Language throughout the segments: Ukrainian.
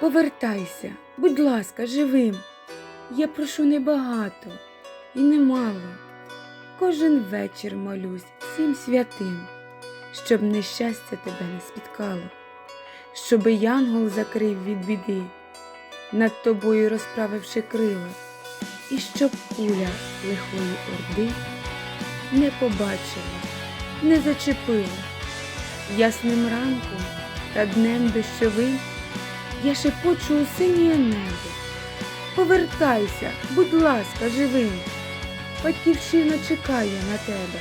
Повертайся, будь ласка, живим. Я прошу небагато і немало. Кожен вечір молюсь всім святим, щоб нещастя тебе не спіткало, щоби янгол закрив від біди, над тобою розправивши крила, і щоб куля лихої орди не побачила, не зачепила. Ясним ранком та днем дощовим я шепочу у синє небо. Повертайся, будь ласка, живим. Батьківщина чекає на тебе.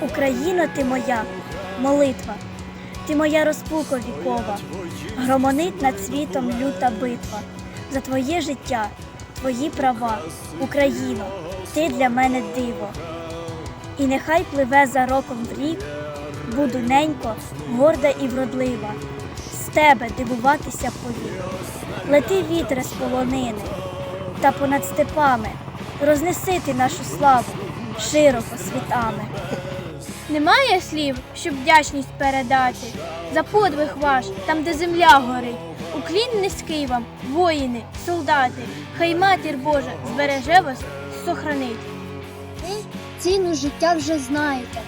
Україна ти моя, молитва, ти моя розпука вікова, громонить над світом люта битва, за твоє життя, твої права, Україно, ти для мене диво. І нехай пливе за роком в рік, буду ненько, горда і вродлива, з тебе дивуватися повік. Лети вітре з полонини, та понад степами рознеси ти нашу славу широко світами. Немає слів, щоб вдячність передати за подвиг ваш, там, де земля горить. Уклін низький вам, воїни, солдати. Хай матір Божа збереже вас сохранить. Ціну життя вже знаєте.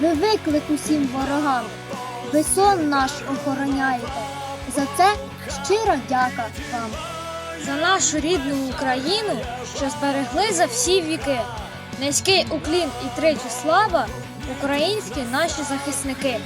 Ви виклик усім ворогам. Ви сон наш охороняєте. За це щиро дяка вам. за нашу рідну Україну, що зберегли за всі віки. Низький уклін і тричі слава українські наші захисники.